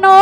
Tuhan,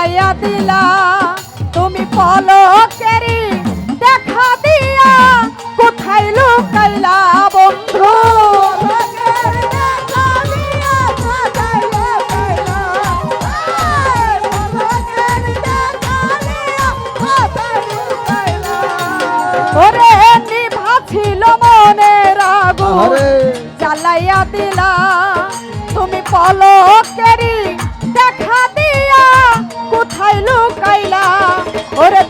দেখাইয়া দিলা। তুমি পলো কেরি দেখা দিয়া কোথায় লুকাইলা বন্ধু? জ্বালাইয়া দিলা। তুমি পলো কেরি লুকাইলা। ওরে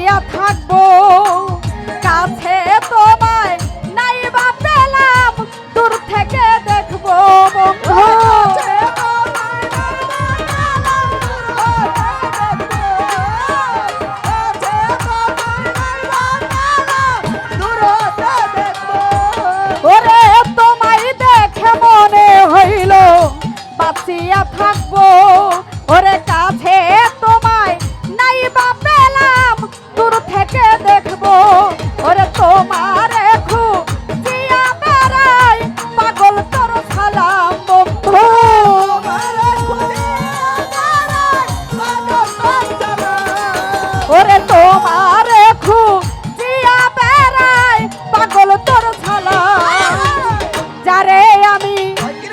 দিয়া থাকব কাছে